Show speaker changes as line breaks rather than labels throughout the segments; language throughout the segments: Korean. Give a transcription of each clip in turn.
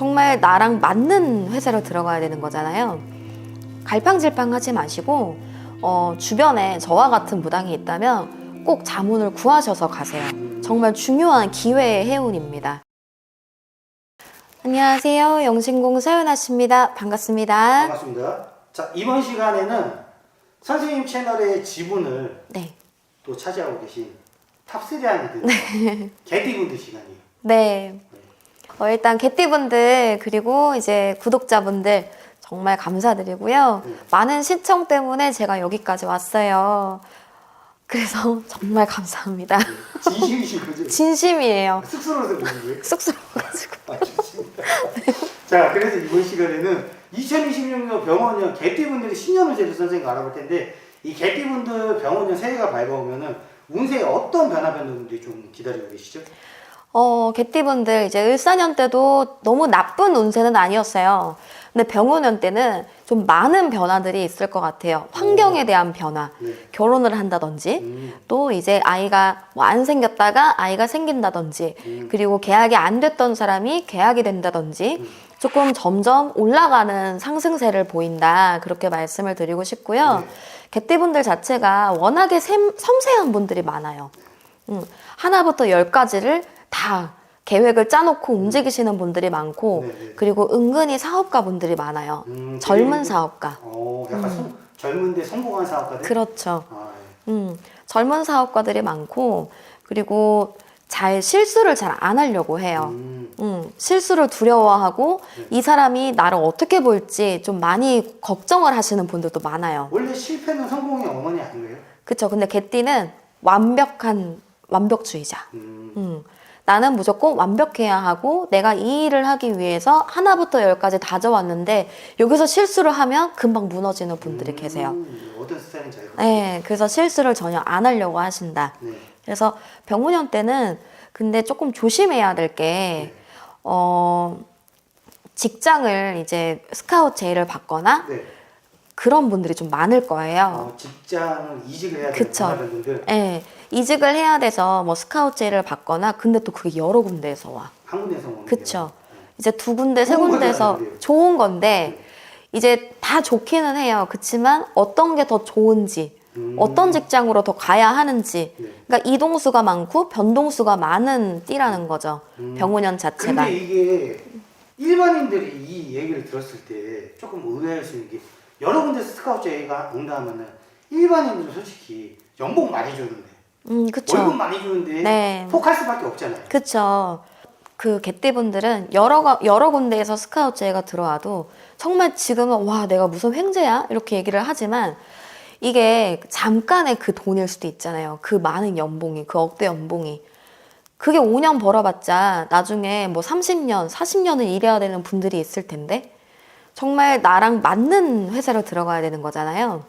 정말 나랑 맞는 회사로 들어가야 되는 거잖아요. 갈팡질팡하지 마시고 어, 주변에 저와 같은 무당이 있다면 꼭 자문을 구하셔서 가세요. 정말 중요한 기회의 해운입니다. 안녕하세요. 영신공 서연아 씨입니다. 반갑습니다.
반갑습니다. 자 이번 시간에는 선생님 채널의 지분을
네.
또 차지하고 계신 탑3 아이들 개띠분들 시간이에요.
네. 어, 일단 개띠분들 그리고 이제 구독자분들 정말 감사드리고요.
네.
많은 시청 때문에 제가 여기까지 왔어요. 그래서 정말 감사합니다.
진심이신 거죠?
진심이에요.
쑥스러워서 그런 거예요?
쑥스러워가지고.
아, 좋습니다. 자, 그래서 이번 시간에는 2026년 병원년 개띠분들이 신년운세를 선생님 알아볼 텐데 이 개띠분들 병원년 새해가 밝아오면은 운세에 어떤 변화 변동들이 좀 기다리고 계시죠?
어, 개띠분들 이제 을사년 때도 너무 나쁜 운세는 아니었어요. 근데 병원년 때는 좀 많은 변화들이 있을 것 같아요. 환경에 대한 변화.
네.
결혼을 한다든지
음,
또 이제 아이가 뭐 안 생겼다가 아이가 생긴다든지
음.
그리고 계약이 안 됐던 사람이 계약이 된다든지 조금 점점 올라가는 상승세를 보인다 그렇게 말씀을 드리고 싶고요.
네.
개띠분들 자체가 워낙에 샘- 섬세한 분들이 많아요. 음, 하나부터 열까지를 다 계획을 짜놓고 움직이시는 분들이 많고
네, 네.
그리고 은근히 사업가 분들이 많아요.
음,
젊은
되게-
사업가.
어, 약간 성- 젊은데 성공한 사업가들?
그렇죠.
아, 예.
음, 젊은 사업가들이 많고 그리고 잘 실수를 잘 안 하려고 해요.
음,
음, 실수를 두려워하고
네.
이 사람이 나를 어떻게 볼지 좀 많이 걱정을 하시는 분들도 많아요.
원래 실패는 성공의 어머니 아닌가요?
그쵸? 근데 개띠는 완벽한 완벽주의자.
음,
음, 나는 무조건 완벽해야 하고 내가 이 일을 하기 위해서 하나부터 열까지 다져왔는데 여기서 실수를 하면 금방 무너지는 분들이 계세요.
음, 어떤 스타일인지 알것
네, 그래서 실수를 전혀 안 하려고 하신다.
네.
그래서 병문년 때는 근데 조금 조심해야 될 게, 어, 직장을 이제 스카우트 제의를 받거나
네.
그런 분들이 좀 많을 거예요.
어, 직장을 이직을 해야 되는
그쵸.
분들
예. 이직을 해야 돼서 뭐 스카우트 제의를 받거나 근데 또 그게 여러 군데에서 와.
한 군데서 오는
그쵸. 이제 두 군데, 세
좋은
군데에서. 좋은 건데, 이제 다 좋기는 해요. 그치만 어떤 게 더 좋은지,
음.
어떤 직장으로 더 가야 하는지,
네.
그러니까 이동수가 많고 변동수가 많은 띠라는 거죠.
음.
병원년 자체가.
근데 이게 일반인들이 이 얘기를 들었을 때 조금 의아할 수 있는 게 여러 군데서 스카우트 제의가 온다 하면은 일반인들은 솔직히 연봉 많이 주는데
음,
월급
그쵸.
많이 주는데
네.
폭할 수밖에 없잖아요.
그쵸. 그 개띠분들은 여러, 가- 여러 군데에서 스카우트 제의가 들어와도 정말 지금은 와, 내가 무슨 횡재야? 이렇게 얘기를 하지만 이게 잠깐의 그 돈일 수도 있잖아요. 그 많은 연봉이, 그 억대 연봉이. 그게 5년 벌어봤자 나중에 뭐 30년, 40년을 일해야 되는 분들이 있을 텐데 정말 나랑 맞는 회사로 들어가야 되는 거잖아요.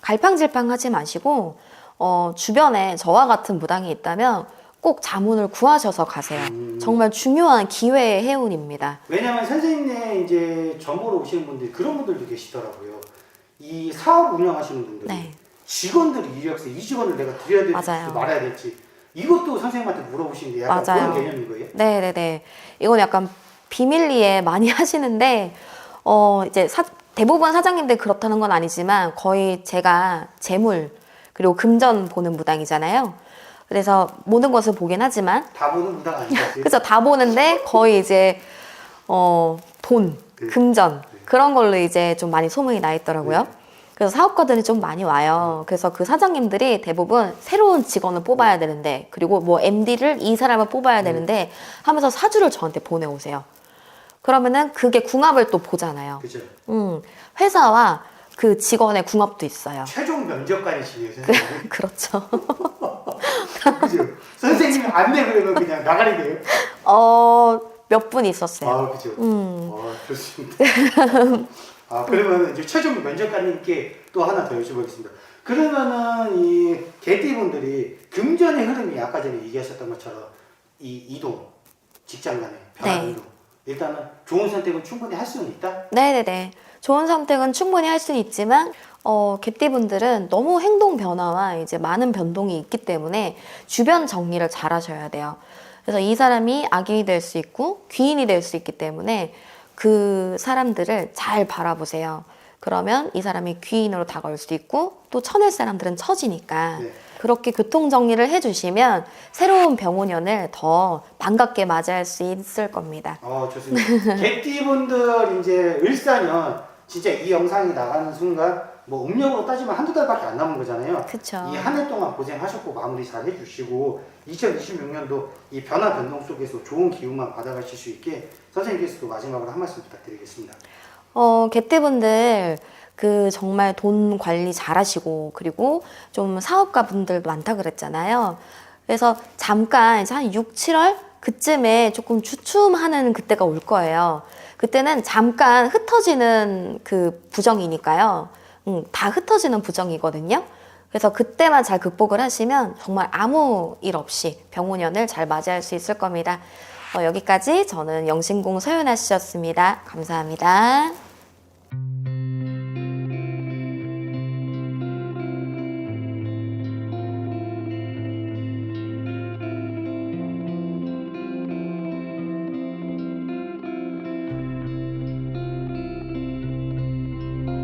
갈팡질팡 하지 마시고 어, 주변에 저와 같은 무당이 있다면 꼭 자문을 구하셔서 가세요.
음.
정말 중요한 기회의 해운입니다.
왜냐면 선생님네 이제 정보로 오시는 분들 그런 분들도 계시더라고요. 이 사업 운영하시는 분들이
네.
직원들 이력서 이 직원을 내가 드려야 될지
맞아요.
말아야 될지 이것도 선생님한테 물어보시는데 약간
맞아요.
그런 개념인 거예요?
네네네. 이건 약간 비밀리에 많이 하시는데, 어, 이제 사- 대부분 사장님들 그렇다는 건 아니지만 거의 제가 재물, 그리고 금전 보는 무당이잖아요. 그래서 모든 것을 보긴 하지만,
다 보는 무당 아니겠어요?
그래서 다 보는데 거의 이제, 어, 돈,
네.
금전, 그런 걸로 이제 좀 많이 소문이 나 있더라고요.
네.
그래서 사업가들이 좀 많이 와요. 그래서 그 사장님들이 대부분 새로운 직원을 뽑아야 되는데, 그리고 뭐 MD를 이 사람을 뽑아야 되는데 하면서 사주를 저한테 보내오세요. 그러면은 그게 궁합을 또 보잖아요.
그죠.
음, 회사와 그 직원의 궁합도 있어요.
최종 면접관이시네요, 선생님.
그렇죠.
그죠? 선생님이 안내 그러면 그냥 나가리 돼요?
어, 몇 분 있었어요.
아, 그죠.
음.
아, 좋습니다. 아, 그러면 이제 최종 면접관님께 또 하나 더 여쭤보겠습니다. 그러면은 이 개띠 분들이 금전의 흐름이 아까 전에 얘기하셨던 것처럼 이 이동, 직장 간의 변화
네.
이동. 일단은 좋은 선택은 충분히 할 수는 있다?
네네네. 좋은 선택은 충분히 할 수는 있지만, 어, 개띠분들은 너무 행동 변화와 이제 많은 변동이 있기 때문에 주변 정리를 잘 하셔야 돼요. 그래서 이 사람이 악인이 될 수 있고 귀인이 될 수 있기 때문에 그 사람들을 잘 바라보세요. 그러면 이 사람이 귀인으로 다가올 수도 있고 또 쳐낼 사람들은 처지니까
네.
그렇게 교통 정리를 해주시면 새로운 병원연을 더 반갑게 맞이할 수 있을 겁니다.
어, 좋습니다. 개띠분들 이제 을사년 진짜 이 영상이 나가는 순간 뭐 음력으로 따지면 한두 달밖에 안 남은 거잖아요.
그쵸.
이 한 해 동안 고생하셨고 마무리 잘 해주시고 2026년도 이 변화 변동 속에서 좋은 기운만 받아가실 수 있게 선생님께서도 마지막으로 한 말씀 부탁드리겠습니다.
어, 개띠분들 그 정말 돈 관리 잘 하시고 그리고 좀 사업가 분들도 많다 그랬잖아요. 그래서 잠깐 이제 한 6, 7월 그쯤에 조금 주춤하는 그때가 올 거예요. 그때는 잠깐 흩어지는 그 부정이니까요. 음, 다 흩어지는 부정이거든요. 그래서 그때만 잘 극복을 하시면 정말 아무 일 없이 병원연을 잘 맞이할 수 있을 겁니다. 어, 여기까지 저는 영신공 서윤아 씨였습니다. 감사합니다.